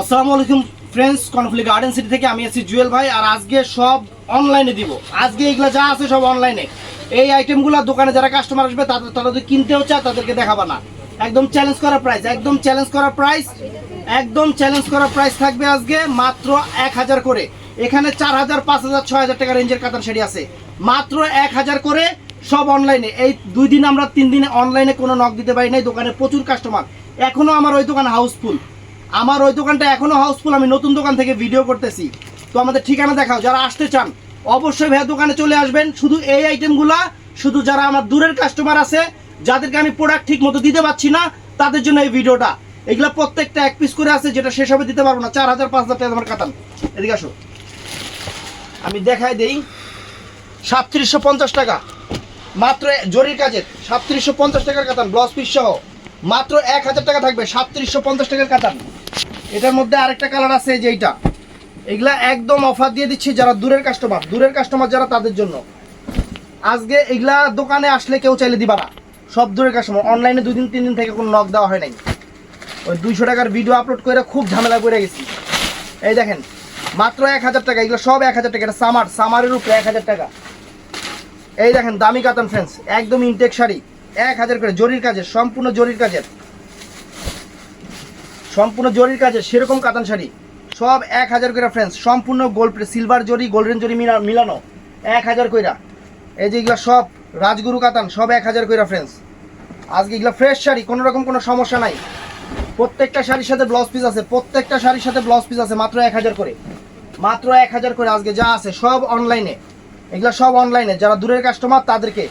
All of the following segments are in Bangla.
আসসালামু আলাইকুম ফ্রেন্ডস কনফ্লি গার্ডেন সিটি থেকে আমি আছি জুয়েল ভাই, আর আজকে সব অনলাইনে দিব। আজকে এগুলো যা আছে সব অনলাইনে এই আইটেমগুলো দোকানে যারা কাস্টমার আসবে, তাদের তারা যদি কিনতেও চায় তাদেরকে দেখাবা না। একদম চ্যালেঞ্জ করা প্রাইস একদম চ্যালেঞ্জ করা প্রাইস একদম চ্যালেঞ্জ করা প্রাইস থাকবে আজকে মাত্র এক হাজার করে। এখানে চার হাজার, পাঁচ হাজার, ছয় হাজার টাকা রেঞ্জের কাতান শাড়ি আছে। মাত্র এক হাজার করে সব অনলাইনে এই দুই দিন আমরা তিন দিনে অনলাইনে কোনো নক দিতে পারি নাই, দোকানে প্রচুর কাস্টমার এখনও আমার ওই দোকান হাউসফুল আমার ওই দোকানটা এখনও হাউসফুল, আমি নতুন দোকান থেকে ভিডিও করতেছি। তো আমাদের ঠিকানা দেখাও, যারা আসতে চান, অবশ্যই ভাইয়া দোকানে চলে আসবেন। শুধু এই আইটেমগুলা শুধু যারা আমার দূরের কাস্টমার আছে, যাদেরকে আমি প্রোডাক্ট ঠিক মতো দিতে পারছি না, তাদের জন্য এই ভিডিওটা। এগুলা প্রত্যেকটা এক পিস করে আছে, যেটা শেষ হবে দিতে পারব না। চার হাজার, পাঁচ হাজার টাকা আমার কাতান এদিকে আসো। আমি দেখাই দেই। সাতত্রিশশো পঞ্চাশ টাকা। মাত্র জরির কাজের সাতত্রিশশো পঞ্চাশ টাকার কাতান ব্লাউজ পিস সহ। মাত্র এক হাজার টাকা থাকবে, সাতত্রিশশো পঞ্চাশ টাকার কাতান এটার মধ্যে আরেকটা কালার আছে এই যে এইটা। এগুলা একদম অফার দিয়ে দিচ্ছি যারা দূরের কাস্টমার দূরের কাস্টমার যারা তাদের জন্য। আজকে এগুলা দোকানে আসলে কেউ চাইলে দিবা না। সব দূরের কাস্টমার অনলাইনে দুই দিন, তিন দিন থেকে কোনো নক দেওয়া হয় নাই। ওই দুইশো টাকার ভিডিও আপলোড করে খুব ঝামেলা করে গেছি। এই দেখেন, মাত্র এক হাজার টাকা। এগুলো সব এক হাজার টাকা। এটা সামার সামারের উপরে এক হাজার টাকা। এই দেখেন, দামি কাতান ফ্রেন্ডস একদম ইনটেক শাড়ি। এক হাজার করে। জরির কাজের, সম্পূর্ণ জরির কাজের। সম্পূর্ণ জরির কাজের সেরকম কাতান শাড়ি। সব এক হাজার কইরা ফ্রেন্ডস সম্পূর্ণ গোল্ড সিলভার জরি গোল্ডেন জরি মিলা- মিলানো। এক হাজার কইরা। এই যে এগুলো সব রাজগুরু কাতান, সব এক হাজার কইরা ফ্রেন্ডস আজকে এগুলো ফ্রেশ শাড়ি, কোনো রকম কোনো সমস্যা নাই। প্রত্যেকটা শাড়ির সাথে ব্লাউজ পিস আছে, প্রত্যেকটা শাড়ির সাথে ব্লাউজ পিস আছে, মাত্র এক হাজার করে। মাত্র এক হাজার করে আজকে যা আছে, সব অনলাইনে এগুলো সব অনলাইনে যারা দূরের কাস্টমার তাদেরকে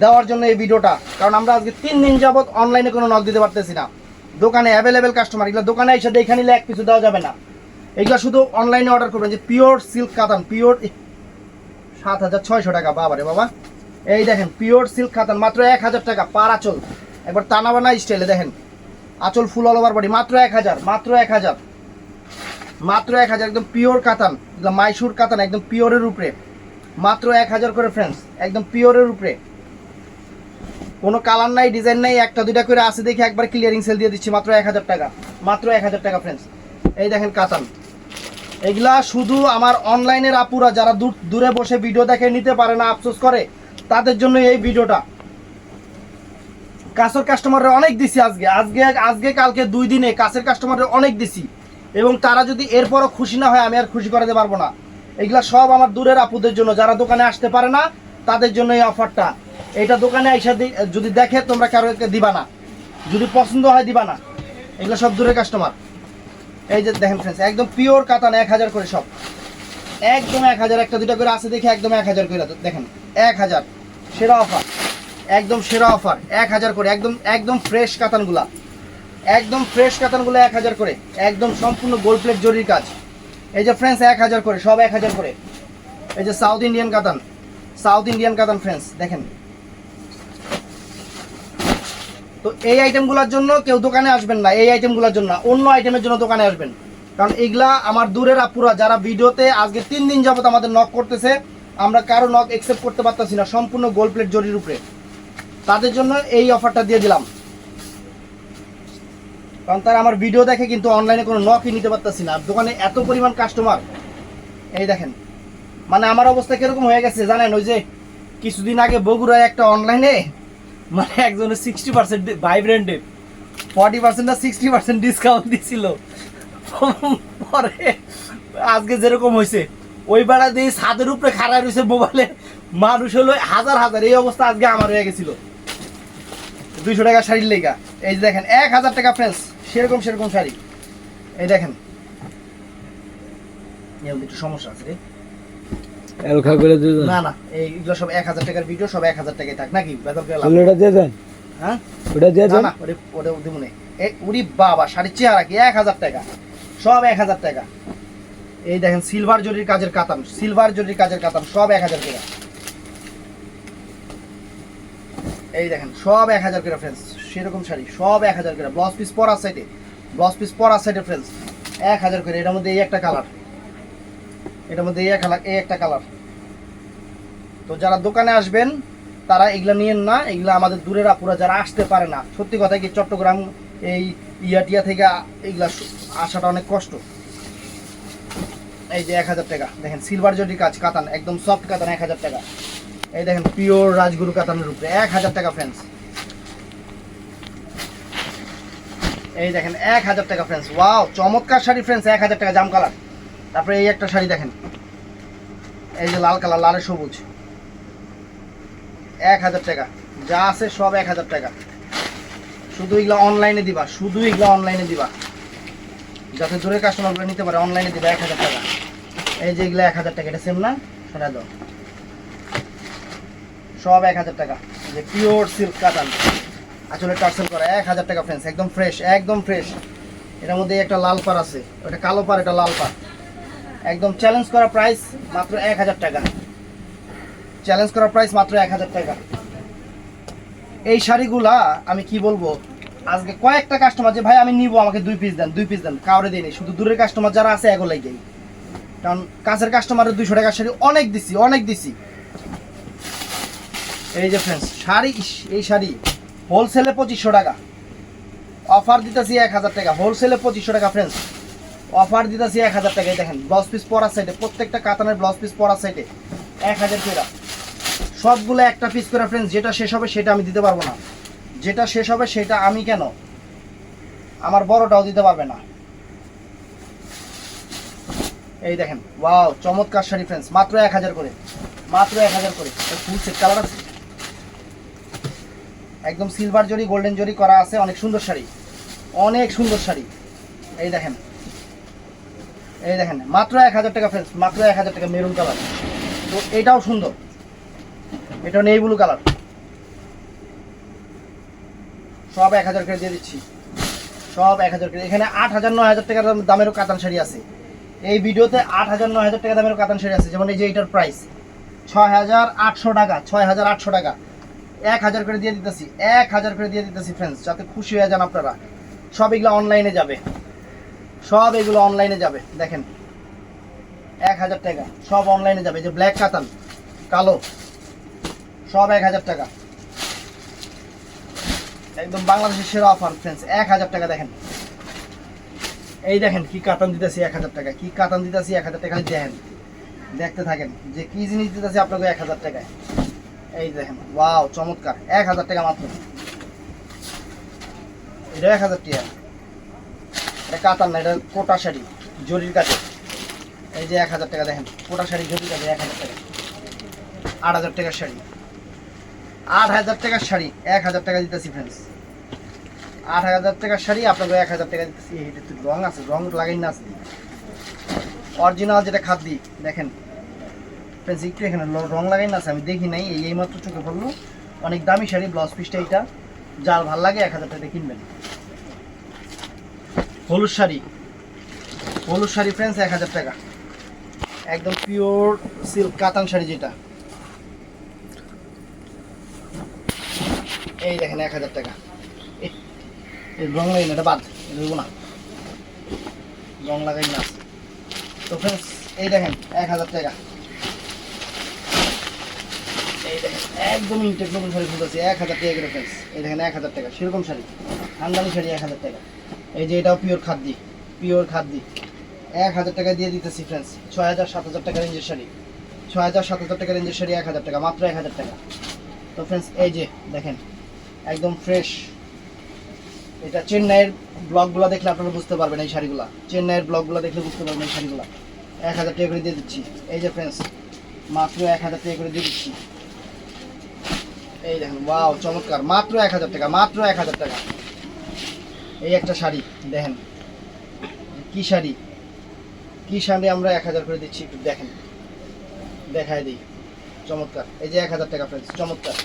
দেওয়ার জন্য এই ভিডিওটা কারণ আমরা আজকে তিন দিন যাবত অনলাইনে কোনো নক দিতে পারতেছি না। দোকানে অ্যাভেলেবেল কাস্টমার এগুলো দোকানে এসে দেখে নিলে এক কিছু দেওয়া যাবে না। এগুলো শুধু অনলাইনে অর্ডার করবেন, যে পিওর সিল্ক কাতান পিওর সাত হাজার ছয়শো টাকা, বাবারে বাবা। এই দেখেন পিওর সিল্ক কাতান, মাত্র এক হাজার টাকা, পার আচল। একবার টানা বানা স্টাইলে দেখেন। আচল ফুল অল ওভার বডি মাত্র এক হাজার মাত্র এক হাজার মাত্র এক হাজার একদম পিওর কাতান মাইসুর কাতান, একদম পিওরের উপরে। মাত্র এক হাজার করে ফ্রেন্ডস একদম পিওরের উপরে। কোনো কালার নাই, ডিজাইন নাই, একটা, দুইটা করে আছে দেখে একবার ক্লিয়ারিং সেল দিয়ে দিচ্ছি, মাত্র এক হাজার টাকা। মাত্র এক হাজার টাকা ফ্রেন্ডস এই দেখেন কাতান। এগুলা শুধু আমার অনলাইনের আপুরা, যারা দূর, দূরে বসে ভিডিও দেখে নিতে পারে না, আফসোস করে, তাদের জন্য এই ভিডিওটা কাছের কাস্টমাররা অনেক দিছি আজকে। আজকে আজকে, কালকে, দুই দিনে কাছের কাস্টমাররা অনেক দিছি। এবং তারা যদি এরপরও খুশি না হয়, আমি আর খুশি করাতে পারব না। এগুলা সব আমার দূরের আপুদের জন্য, যারা দোকানে আসতে পারে না, তাদের জন্য এই অফারটা এটা দোকানে আইসা যদি দেখে তোমরা কারোকে দিবা না। যদি পছন্দ হয় দিবা না। এগুলো সব দূরের কাস্টমার এই যে দেখেন ফ্রেন্ডস একদম পিওর কাতান, এক হাজার করে সব। একদম এক হাজার, একটা দুটা করে আছে দেখে একদম এক হাজার করে দেখেন, এক হাজার। সেরা অফার একদম সেরা অফার এক হাজার করে, একদম একদম ফ্রেশ কাতানগুলা। একদম ফ্রেশ কাতানগুলো এক হাজার করে। একদম সম্পূর্ণ গোল্ড প্লেট জরির কাজ। এই যে ফ্রেন্ডস এক হাজার করে, সব এক হাজার করে। এই যে south Indian katan. South Indian katan friends দেখেন। তো এই আইটেমগুলোর জন্য কেউ দোকানে আসবেন না, এই আইটেমগুলোর জন্য অন্য আইটেমের জন্য দোকানে আসবেন। কারণ এগুলা আমার দূরের আপুরা যারা ভিডিওতে আজকে তিন দিন যাবত আমাদের নক করতেছে, আমরা কারও নক একসেপ্ট করতে পারতেছি না, সম্পূর্ণ গোল্ড প্লেট জরির উপরে। তাদের জন্য এই অফারটা দিয়ে দিলাম। কারণ তারা আমার ভিডিও দেখে কিন্তু অনলাইনে কোনো নকই নিতে পারতেছি না। দোকানে এত পরিমাণ কাস্টমার এই দেখেন। মানে আমার অবস্থা কীরকম হয়ে গেছে জানেন, ওই যে কিছুদিন আগে বগুড়ায় একটা অনলাইনে মানে একজনের সিক্সটি পার্সেন্ট ভাইব্রেন্টে ফর্টি পার্সেন্ট না সিক্সটি পার্সেন্ট ডিসকাউন্ট দিছিল। পরে আজকে যেরকম হয়েছে ওই বেড়া দিয়ে ছাদের উপরে খাড়া রয়েছে মোবাইলে, মানুষ হলো হাজার হাজার। এই অবস্থা আজকে আমার হয়ে গেছিল। দুইশো টাকা শাড়ির লেগা। এই যে দেখেন, এক হাজার টাকা ফ্রেন্স সেরকম সেরকম শাড়ি। এই দেখেন। একটু সমস্যা আছে রে। এলখা করে দিয়ে দেন না না এইগুলো সব এক হাজার টাকার ভিডিও সব এক হাজার টাকায় থাক নাকি? বেতন তাহলে ওটা দিয়ে দেন। হ্যাঁ? ওটা দিয়ে দেন। না ওটা ওটা ওটা মনে এ উরি বাবা শাড়ির চেহারা কি? এক হাজার টাকা। সব এক হাজার টাকা। এই দেখেন সিলভার জরির কাজের কাতান সিলভার জরির কাজের কাতান সব এক হাজার টাকা। এই দেখেন সব এক হাজার করে ফ্রেন্ডস সেরকম শাড়ি সব এক হাজার করে ব্লাউজ পিস পরা সাইডে ব্লাউজ পিস পরা সাইডে ফ্রেন্ডস এক হাজার করে এটার মধ্যে এই একটা কালার এটার মধ্যে এই এই একটা কালার। তো যারা দোকানে আসবেন, তারা এগুলা নিয়েন না, এগুলা আমাদের দূরের আপুরা যারা আসতে পারে না, সত্যি কথা কি চট্টগ্রাম এই ইয়াটিয়া থেকে এইগুলা আসাটা অনেক কষ্ট। এই যে এক হাজার টাকা, দেখেন সিলভার জরির কাজ কাতান, একদম সফট কাতান এক হাজার টাকা। এই দেখেন পিওর রাজগুরু কাতানের উপরে, এক হাজার টাকা ফ্রেন্ডস এই দেখেন এক হাজার টাকা ফ্রেন্ডস ওয়াও চমৎকার শাড়ি ফ্রেন্ডস এক হাজার টাকা জাম কালার। তারপরে এই একটা শাড়ি দেখেন। এই যে লাল কালার, লালে সবুজ। এক হাজার টাকা। যা আছে সব এক হাজার টাকা। শুধু এগুলো অনলাইনে দিবা, শুধু এগুলো অনলাইনে দিবা। যাতে দূরে কাস্টমারগুলো নিতে পারে অনলাইনে দিবা এক হাজার টাকা। এই যে এগুলো এক হাজার টাকা, এটা সেম না? শোনা দাও। সব এক হাজার টাকা। যে পিওর সিল্ক কাতান আসলে টার্সেল করা, এক হাজার টাকা ফ্রেন্ডস একদম ফ্রেশ একদম ফ্রেশ এটার মধ্যে একটা লাল পার আছে। ওটা কালো পার এটা লাল পার একদম চ্যালেঞ্জ করা প্রাইস মাত্র এক হাজার টাকা। চ্যালেঞ্জ করা প্রাইস মাত্র এক হাজার টাকা। এই শাড়িগুলা আমি কি বলব, আজকে কয়েকটা কাস্টমার যে, ভাই, আমি নিব, আমাকে দুই পিস দেন, দুই পিস দেন, কাউরে দিইনি শুধু দূরের কাস্টমার যারা আছে, এগুলাই দেই। কারণ কাছের কাস্টমারের দুইশো টাকার শাড়ি অনেক দিছি অনেক দিছি। এই যে ফ্রেন্ডস শাড়ি এই শাড়ি হোলসেলে পঁচিশশো টাকা। অফার দিতেছি এক হাজার টাকা হোলসেলে পঁচিশশো টাকা ফ্রেন্ডস অফার দিতেছি এক হাজার টাকায়, দেখেন ব্লাউজ পিস পরার সাইডে প্রত্যেকটা কাতানের ব্লাউজ পিস পরার সাইডে এক হাজার টাকা। সবগুলো একটা পিস করে ফ্রেন্ডস যেটা শেষ হবে সেটা আমি দিতে পারব না। যেটা শেষ হবে সেটা আমি কেন? আমার বড়টাও দিতে পারবে না। এই দেখেন ওয়াও চমৎকার শাড়ি ফ্রেন্ডস মাত্র এক হাজার করে, মাত্র এক হাজার করে। ফুল সেট কালার আছে? একদম সিলভার জরি গোল্ডেন জরি করা আছে, অনেক সুন্দর শাড়ি, অনেক সুন্দর শাড়ি। এই দেখেন এই দেখেন, মাত্র এক হাজার টাকা ফ্রেন্ডস মাত্র এক হাজার টাকা মেরুন কালার তো এটাও সুন্দর। এটা নেই ব্লু কালার সব এক হাজার করে দিয়ে দিচ্ছি। সব এক হাজার করে। এখানে আট হাজার, নয় হাজার টাকার দামেরও কাতান শাড়ি আছে। এই ভিডিওতে আট হাজার, নয় হাজার টাকা দামেরও কাতান শাড়ি আছে। যেমন এই যে এটার প্রাইস ছয় হাজার আটশো টাকা, ছয় হাজার আটশো টাকা। এক হাজার করে দিয়ে দিতেছি, এক হাজার করে দিয়ে দিতেছি ফ্রেন্ডস যাতে খুশি হয়ে যান আপনারা। সব এগুলো অনলাইনে যাবে। সব এগুলো অনলাইনে যাবে, দেখেন। এক হাজার টাকা, সব অনলাইনে যাবে যে ব্ল্যাক কাতান, কালো, সব এক হাজার টাকা। একদম বাংলাদেশের সেরা অফার ফ্রেন্ডস এক হাজার টাকা দেখেন। এই দেখেন কি কাতান দিতেছি এক হাজার টাকা কি কাতান দিতেছি এক হাজার টাকা দেখেন, দেখতে থাকেন যে কি জিনিস দিতেছি আপনাকে এক হাজার টাকায়। এই দেখেন ওয়াও চমৎকার, এক হাজার টাকা মাত্র। এটা এক হাজার টাকা। এটা কাতান না, এটা কোটা শাড়ি, জরির কাছে। এই যে এক হাজার টাকা দেখেন, কোটা শাড়ি, জরির কাছে এক হাজার টাকা। আট হাজার টাকার শাড়ি। আট হাজার টাকার শাড়ি, এক হাজার টাকা দিতেছি ফ্রেন্ডস আট হাজার টাকার শাড়ি, আপনাকে এক হাজার টাকা দিতেছি। এটা একটু রং আছে, রং লাগাই না আছে। অরিজিনাল যেটা খাদ দিই, দেখেন। ফ্রেন্ডস একটু এখানে রং লাগাই না আছে, আমি দেখি নাই, এই এইমাত্র চোখে পড়ল। অনেক দামি শাড়ি ব্লাউজ পিসটা এটা যার ভালো লাগে এক হাজার টাকা কিনবেন। হলুদ শাড়ি। হলুদ শাড়ি ফ্রেন্ডস এক হাজার টাকা। একদম পিওর সিল্ক কাতান শাড়ি যেটা। এই দেখেন, এক হাজার টাকা। রং লাগাই না, এটা বাদ, এটা না। রং লাগাই না। তো ফ্রেন্ডস এই দেখেন, এক হাজার টাকা। এই দেখেন, একদম ইনটেক নতুন শাড়ি খুলতেছি, এক হাজার টাকা ফ্রেন্ডস এই দেখেন, এক হাজার টাকা, সেরকম শাড়ি। আমদানি শাড়ি, এক হাজার টাকা। এই যে এটাও পিওর খাদ্যি পিওর খাদ্যি। এক হাজার টাকা দিয়ে দিতেছি ফ্রেন্ডস ছয় হাজার, সাত হাজার টাকা রেঞ্জের শাড়ি ছয় হাজার, সাত হাজার টাকা রেঞ্জের শাড়ি এক হাজার টাকা, মাত্র এক হাজার টাকা। তো ফ্রেন্ডস এই যে দেখেন, একদম ফ্রেশ এটা চেন্নাইয়ের ব্লগগুলো দেখলে আপনারা বুঝতে পারবেন এই শাড়িগুলো। চেন্নাইয়ের ব্লগগুলো দেখলে বুঝতে পারবেন এই শাড়িগুলো। এক হাজার টাকা করে দিয়ে দিচ্ছি। এই যে ফ্রেন্ডস মাত্র এক হাজার টাকা করে দিয়ে দিচ্ছি। এই দেখেন ওয়াও চমৎকার। মাত্র এক হাজার টাকা, মাত্র এক হাজার টাকা। এই একটা শাড়ি দেখেন। কি শাড়ি? কি শাড়ি আমরা এক হাজার করে দিচ্ছি একটু দেখেন। দেখায় দিই। চমৎকার। এই যে এক হাজার টাকা ফ্রেন্ডস চমৎকার।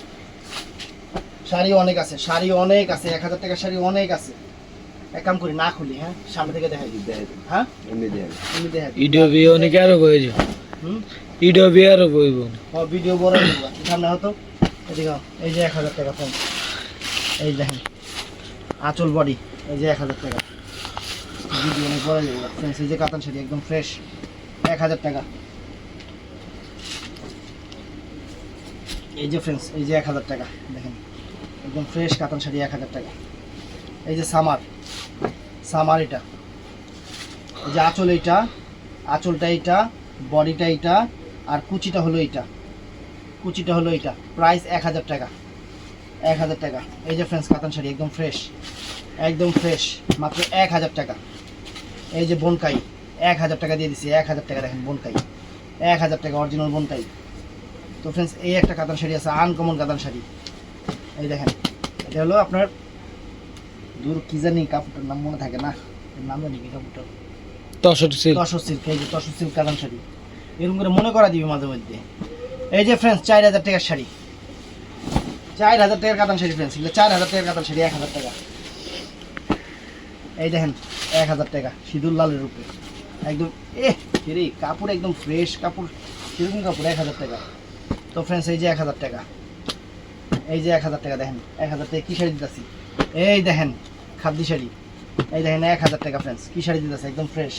শাড়ি অনেক আছে শাড়ি অনেক আছে এক হাজার টাকার শাড়ি অনেক আছে। এক কাম করি না খুলি হ্যাঁ? সামনে থেকে দেখাই দিই। হ্যাঁ? এমনি দেখাই দিই। ইডো বি অনেকে আরও কইছো হুম? ইডো বি আরও কইব ও ভিডিও বড় করবা সামনে হতো? এদিকে এই যে এক হাজার টাকা ফোন এই দেখেন। আঁচল বডি এই যে এক হাজার টাকা। ভিডিও অনেক বড় যাবে ফ্রেন্ডস এই যে কাতান শাড়ি একদম ফ্রেশ এক হাজার টাকা। এই যে ফ্রেন্ডস এই যে এক হাজার টাকা। দেখেন, একদম ফ্রেশ কাতান শাড়ি এক হাজার টাকা। এই যে সামার। সামার এটা। এই যে আঁচল এইটা, আঁচলটা এইটা, বডিটা এইটা, আর কুচিটা হলো এইটা। কুচিটা হলো এইটা। প্রাইস এক হাজার টাকা। এক হাজার টাকা। এই যে ফ্রেন্ডস কাতান শাড়ি একদম ফ্রেশ একদম ফ্রেশ মাত্র এক হাজার টাকা। এই যে বনকাই এক হাজার টাকা দিয়ে দিছি এক হাজার টাকা দেখেন বনকাই। এক হাজার টাকা অরিজিনাল বনকাই। তো ফ্রেন্ডস এই একটা কাতান শাড়ি আছে আনকমন কাতান শাড়ি। এই দেখেন এটা হলো আপনার দূর কি জানি কাপড়টার নাম মনে থাকে না এর নাম জানি কি কাপড়টা তসর সিল্ক তসর সিল্ক এই যে তসর সিল্ক কাতান শাড়ি। এরকম করে মনে করা দিবি মাঝে মধ্যে। এই যে ফ্রেন্ডস চার হাজার টাকার শাড়ি। চার হাজার টাকার কাতান শাড়ি ফ্রেন্ডস এগুলো চার হাজার টাকার কাতান শাড়ি এক হাজার টাকা। এই দেখেন, এক হাজার টাকা, সিঁদুর লালের উপরে একদম এ রে কাপড় একদম ফ্রেশ কাপড় কীরকম কাপড়, এক হাজার টাকা। তো ফ্রেন্ডস এই যে এক হাজার টাকা, এই যে এক হাজার টাকা দেখেন, এক হাজার টাকা কী শাড়ি দিতেছি? এই দেখেন, খাদ্য শাড়ি। এই দেখেন, এক হাজার টাকা ফ্রেন্ডস কী শাড়ি দিতেছে? একদম ফ্রেশ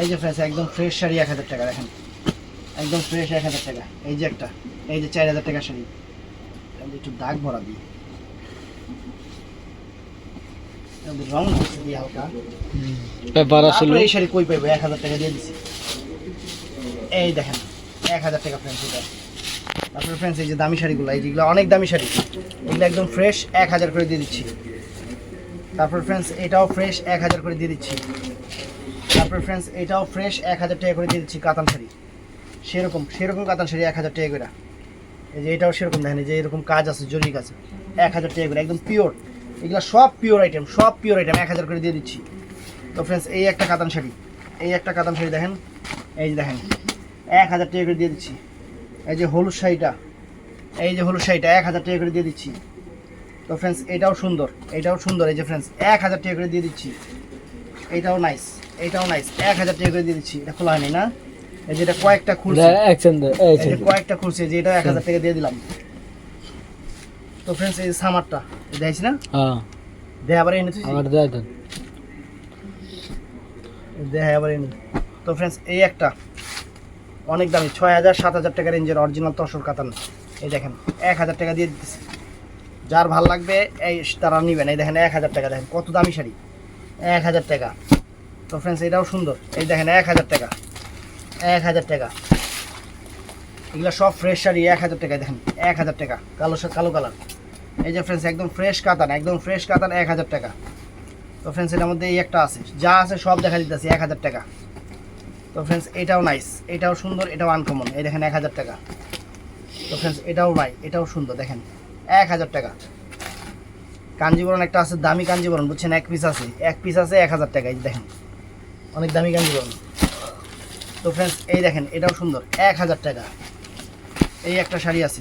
এই যে ফ্রেন্ডস একদম ফ্রেশ শাড়ি এক হাজার টাকা, দেখেন। একদম ফ্রেশ এক হাজার টাকা। এই যে একটা, এই যে চার হাজার টাকা শাড়ি। একটু দাগ ভরা দিই। শাড়ি কই এক হাজার দিয়ে এই দেখেন, এক হাজার টাকা যে দামি শাড়িগুলো অনেক দামি শাড়ি। এগুলো একদম ফ্রেশ এক হাজার করে দিয়ে দিচ্ছি। তারপর ফ্রেন্ডস এটাও ফ্রেশ এক হাজার করে দিয়ে দিচ্ছি। তারপর ফ্রেন্ডস এটাও ফ্রেশ এক হাজার টাকা করে দিয়ে দিচ্ছি কাতান শাড়ি। সেরকম সেরকম কাতান শাড়ি এক হাজার টাকা করে। এই যে এটাও সেরকম, দেখেন যে এরকম কাজ আছে জরি কাজ। এক হাজার টাকা করে, একদম পিওর এগুলো সব পিওর আইটেম সব পিওর আইটেম এক হাজার করে দিয়ে দিচ্ছি। তো ফ্রেন্ডস এই একটা কাতান শাড়ি এই একটা কাতান শাড়ি দেখেন এই যে দেখেন এক হাজার টাকা করে দিয়ে দিচ্ছি। এই যে হলুদ শাড়িটা এই যে হলুদ শাড়িটা এক হাজার টাকা করে দিয়ে দিচ্ছি। তো ফ্রেন্ডস এটাও সুন্দর এটাও সুন্দর এই যে ফ্রেন্ডস এক হাজার টাকা করে দিয়ে দিচ্ছি। এটাও নাইস এটাও নাইস এক হাজার টাকা করে দিয়ে দিচ্ছি। এটা খোলা হয়নি না? এই যে এটা কয়েকটা খুলছে। কয়েকটা খুলছে যে এটা এক হাজার টাকা দিয়ে দিলাম। তো ফ্রেন্ডস এই সামারটা দেখছি না হ্যাঁ। দেখ আবার এনে তুই আমার দেন। দেখ আবার এনে তো ফ্রেন্ডস এই একটা অনেক দামি ছয় হাজার সাত হাজার টাকা রেঞ্জের অরিজিনাল তসর কাতান। এই দেখেন এক হাজার টাকা দিয়ে দিতেছি। যার ভালো লাগবে এই তারা নেবেন। এই দেখেন এক হাজার টাকা দেখেন কত দামি শাড়ি। এক হাজার টাকা। তো ফ্রেন্ডস এটাও সুন্দর। এই দেখেন এক হাজার টাকা। এক হাজার টাকা। এগুলো সব ফ্রেশ শাড়ি এক হাজার টাকা দেখেন এক হাজার টাকা। কালো কালো কালার এই যে ফ্রেন্ডস একদম ফ্রেশ কাতান, একদম ফ্রেশ কাতান, এক হাজার টাকা। তো ফ্রেন্ডস এটার মধ্যে এই একটা আছে। যা আছে সব দেখা দিতেছি, এক হাজার টাকা। তো ফ্রেন্ডস এটাও নাইস এটাও সুন্দর, এটাও আনকমন এই দেখেন, এক হাজার টাকা। তো ফ্রেন্ডস এটাও নাই এটাও সুন্দর, দেখেন, এক হাজার টাকা। কাঞ্জিবরণ একটা আছে, দামি কাঞ্জিবরণ, বুঝছেন, এক পিস আছে। এক পিস আছে, এক হাজার টাকা, এই দেখেন, অনেক দামি কাঞ্জিবরণ। তো ফ্রেন্ডস এই দেখেন, এটাও সুন্দর, এক হাজার টাকা। এই একটা শাড়ি আছে।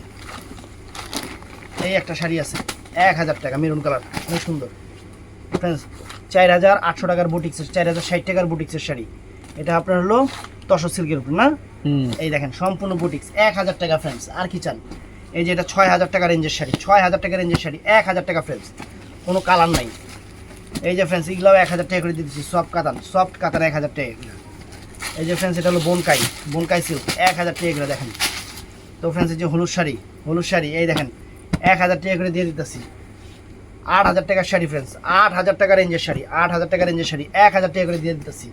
এই একটা শাড়ি আছে এক হাজার টাকা মেরুন কালার অনেক সুন্দর। ফ্রেন্ডস চার হাজার আটশো টাকার বুটিক্সের চার হাজার ষাট টাকার বুটিক্সের শাড়ি। এটা আপনার হলো তসর সিল্কের উপর না? হুম। এই দেখেন সম্পূর্ণ বুটিক্স এক হাজার টাকা ফ্রেন্ডস আর কি চান? এই যে এটা ছয় হাজার টাকা রেঞ্জের শাড়ি ছয় হাজার টাকা রেঞ্জের শাড়ি এক হাজার টাকা ফ্রেন্ডস কোনো কালার নাই। এই যে ফ্রেন্ডস এগুলোও এক হাজার টাকা করে দিয়ে দিচ্ছি সফট কাতান সফট কাতান এক হাজার টাকা এই যে ফ্রেন্ডস এটা হলো বনকাই বনকাই সিল্ক এক হাজার টাকা এগুলো দেখেন। তো ফ্রেন্ডস এই যে হলুদ শাড়ি হলুদ শাড়ি এই দেখেন এক হাজার টাকা করে দিয়ে দিতেছি। আট হাজার টাকার শাড়ি ফ্রেন্ডস আট হাজার টাকা রেঞ্জের শাড়ি, আট হাজার টাকা রেঞ্জের শাড়ি, এক হাজার টাকা করে দিয়ে দিতেছি।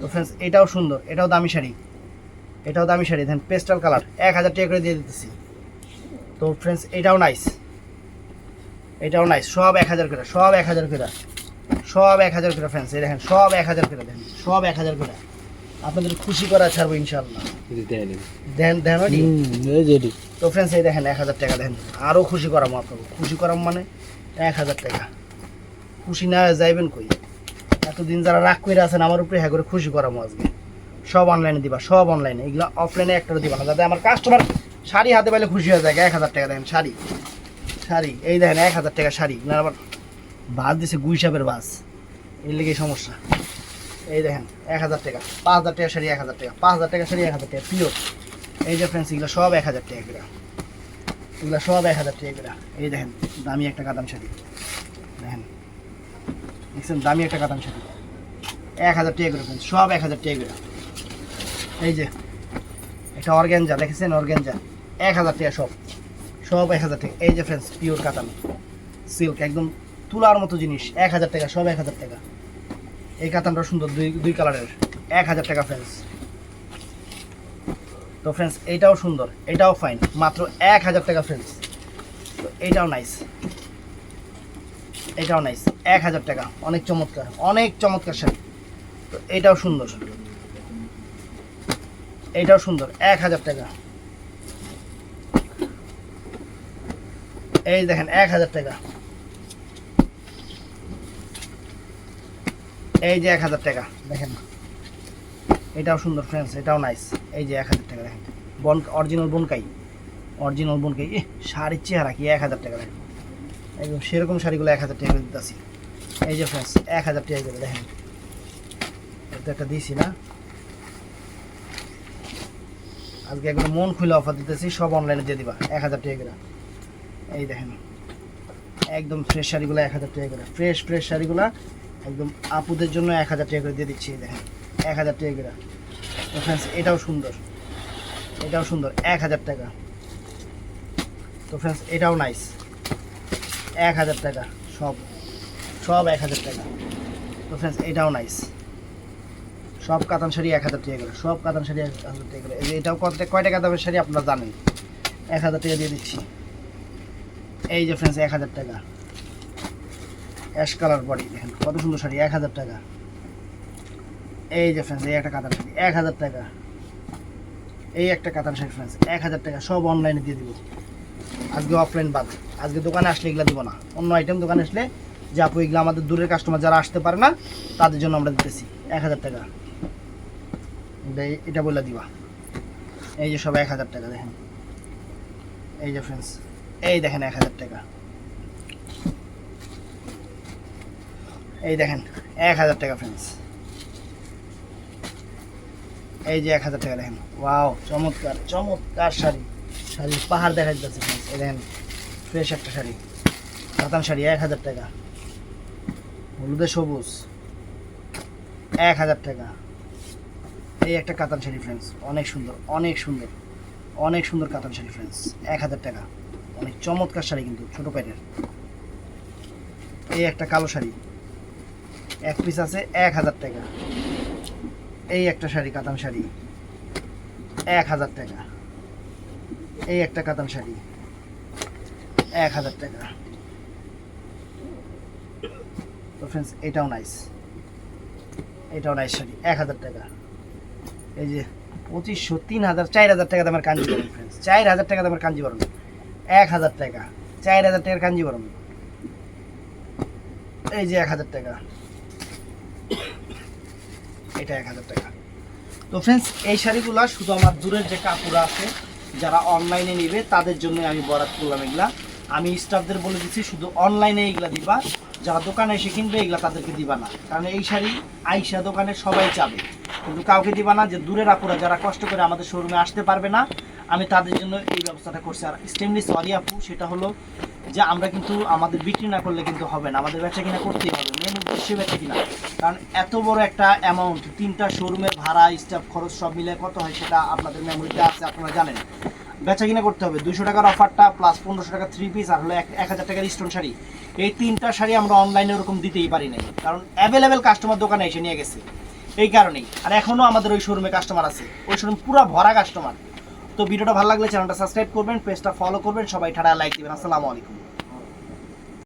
তো ফ্রেন্ডস এটাও সুন্দর, এটাও দামি শাড়ি। এটাও দামি শাড়ি দেন পেস্টাল কালার এক হাজার টাকা করে দিয়ে দিতেছি। তো ফ্রেন্ডস এটাও নাইস এটাও নাইস সব এক হাজার করে, সব এক হাজার করে, সব এক হাজার করে ফ্রেন্ডস এই দেখেন, সব এক হাজার করে দেন সব এক হাজার করে। আপনাদের খুশি করা ছাড়বো ইনশাল্লাহ দেন দেন তো ফ্রেন্ডস এই দেখেন এক হাজার টাকা দেন। আরও খুশি করাম আপনাকে। খুশি করাম মানে এক হাজার টাকা। খুশি না যাইবেন কই? এতদিন যারা রাগ করে আছেন আমার উপরে হ্যাঁ করে খুশি করামো আজকে। সব অনলাইনে দিবা সব অনলাইনে এগুলো অফলাইনে একটা দিবা না। যাতে আমার কাস্টমার শাড়ি হাতে পাইলে খুশি হয়ে যায়। এক হাজার টাকা দেখেন শাড়ি। শাড়ি এই দেখেন এক হাজার টাকা শাড়ি। না আবার বাস দিছে গুই সাপের বাস। এর লেগে সমস্যা। এই দেখেন এক হাজার টাকা পাঁচ হাজার টাকা শাড়ি এক হাজার টাকা পাঁচ হাজার টাকা শাড়ি এক হাজার টাকা পিওর এই যে ফ্রেন্ডস এগুলো সব এক হাজার টাকা করে এগুলো সব এক হাজার টাকা করে এই দেখেন দামি একটা কাদাম শাড়ি দেখেন দেখছেন দামি একটা কাদাম শাড়ি এক হাজার টাকা করে friends, সব এক হাজার টাকা করে এই যে একটা অর্গ্যানজা দেখেছেন অর্গ্যানজা এক হাজার টাকা সব সব এক হাজার টাকা এই যে ফ্রেন্ডস পিওর কাতান সিল্ক একদম তুলার মতো জিনিস এক হাজার টাকা সব এক হাজার টাকা এই কাতানটা সুন্দর, দুই দুই কালারের। এক হাজার টাকা ফ্রেন্ডস তো ফ্রেন্ডস এইটাও সুন্দর, এটাও ফাইন মাত্র এক হাজার টাকা ফ্রেন্ডস তো এইটাও নাইস এটাও নাইস এক হাজার টাকা, অনেক চমৎকার অনেক চমৎকার শাড়ি তো এটাও সুন্দর। এটাও সুন্দর, এক হাজার টাকা। এই দেখেন, এক হাজার টাকা। এই যে এক হাজার টাকা, দেখেন। এটাও সুন্দর ফ্রেন্ডস এটাও নাইস এই যে এক হাজার টাকা, দেখেন। বন অরিজিনাল বনকাই। অরিজিনাল বনকাই। এ শাড়ির চেহারা কি, এক হাজার টাকা, দেখেন। একদম সেরকম শাড়িগুলো এক হাজার টাকা দিতেছি এই যে ফ্রেন্ডস এক হাজার টাকা করে, দেখেন। এটা একটা দিয়েছি না। আজকে একদম মন খুলে অফার দিতেছি, সব অনলাইনে দিয়ে দিবা, এক হাজার টাকা করে। এই দেখেন। একদম ফ্রেশ শাড়িগুলো এক হাজার টাকা করে। ফ্রেশ ফ্রেশ শাড়িগুলো একদম আপুদের জন্য এক হাজার টাকা করে দিয়ে দিচ্ছি দেখেন, এক হাজার টাকা করে। তো ফ্রেন্ডস এটাও সুন্দর। এটাও সুন্দর, এক হাজার টাকা। তো ফ্রেন্ডস এটাও নাইস এক হাজার টাকা, সব। সব এক হাজার টাকা। তো ফ্রেন্ডস এটাও নাইস সব কাতান শাড়ি এক হাজার টাকা করে, সব কাতান শাড়ি এক হাজার টাকা করে। এটাও কত কয় টাকা দামের শাড়ি আপনারা জানেন? এক হাজার টাকা দিয়ে দিচ্ছি। এই যে ফ্রেন্ডস এক হাজার টাকা। অ্যাশ কালার বডি, দেখেন কত সুন্দর শাড়ি, এক হাজার টাকা। এই যে ফ্রেন্ডস এই একটা কাতান শাড়ি, এক হাজার টাকা। এই একটা কাতান শাড়ি ফ্রেন্ডস এক হাজার টাকা, সব অনলাইনে দিয়ে দিব। আজকে অফলাইন বাদ। আজকে দোকানে আসলে এগুলো দিব না। অন্য আইটেম দোকানে আসলে যে আপু, এগুলো আমাদের দূরের কাস্টমার যারা আসতে পারে না, তাদের জন্য আমরা দিতেছি। এক হাজার টাকা। এটা- এটা বলে দিবা। এই যে সব এক হাজার টাকা, দেখেন। এই যে ফ্রেন্ডস এই দেখেন এক হাজার টাকা। এই দেখেন এক হাজার টাকা ফ্রেন্ডস এই যে এক হাজার টাকা দেখেন। ওয়াও চমৎকার চমৎকার শাড়ি। শাড়ির পাহাড় দেখা যাচ্ছে friends। এই দেখেন ফ্রেশ একটা শাড়ি। কাতান শাড়ি এক হাজার টাকা। হলুদে সবুজ। এক হাজার টাকা। এই একটা কাতান শাড়ি ফ্রেন্ডস অনেক সুন্দর অনেক সুন্দর। অনেক সুন্দর কাতান শাড়ি ফ্রেন্ডস এক হাজার টাকা। অনেক চমৎকার শাড়ি কিন্তু ছোটো প্যাটের এই একটা কালো শাড়ি। এক পিস আছে এক হাজার টাকা। এই একটা শাড়ি, কাতান শাড়ি। এক হাজার টাকা। এই একটা কাতান শাড়ি। এক হাজার টাকা। তো ফ্রেন্ডস এটাও নাইস এটাও নাইস শাড়ি, এক হাজার টাকা। এই যে পঁচিশশো, তিন হাজার, চার হাজার টাকা দামের কাঞ্জিবরম ফ্রেন্ডস চার হাজার টাকা দামের কাঞ্জিবরম এক হাজার টাকা। চার হাজার টাকার কাঞ্জি কাঞ্জিবরম এই যে এক হাজার টাকা। এটা এক হাজার টাকা। তো ফ্রেন্ডস এই শাড়িগুলো শুধু আমার দূরের যে কাকুরা আছে, যারা অনলাইনে নেবে, তাদের জন্য আমি বরাদ করলাম এগুলা। আমি স্টাফদের বলে দিচ্ছি, শুধু অনলাইনে এইগুলা দিবা। যারা দোকানে এসে কিনবে, এগুলা তাদেরকে দিবা না। কারণ এই শাড়ি আইসা দোকানে সবাই চাবে। কিন্তু কাউকে দিবা না যে দূরের আপুরা যারা কষ্ট করে আমাদের শোরুমে আসতে পারবে না। আমি তাদের জন্য এই ব্যবস্থাটা করছি। আর এক্সট্রিমলি সরি আপু, সেটা হলো যে আমরা কিন্তু আমাদের বিক্রি না করলে কিন্তু হবে না। আমাদের ব্যবসা কিনা করতেই হবে। উদ্দেশ্য ব্যবসা কিনা কারণ এত বড় একটা অ্যামাউন্ট তিনটা শোরুমের ভাড়া স্টাফ খরচ সব মিলে কত হয় সেটা আপনাদের মেমোরিতে আছে, আপনারা জানেন। বেচা কিনা করতে হবে। দুশো টাকার অফারটা প্লাস পনেরোশো টাকা থ্রি পিস আর হলো এক হাজার টাকার স্টোন শাড়ি। এই তিনটা শাড়ি আমরা অনলাইনে ওরকম দিতেই পারি নাই। কারণ অ্যাভেলেবেল কাস্টমার দোকানে এসে নিয়ে গেছে। এই কারণেই। আর এখনও আমাদের ওই শোরুমে কাস্টমার আছে। ওই শোরুম পুরো ভরা কাস্টমার তো ভিডিওটা ভালো লাগলে চ্যানেলটা সাবস্ক্রাইব করবেন পেজটা ফলো করবেন, সবাই ঠাড়া লাইক দিবেন। আসসালামু আলাইকুম।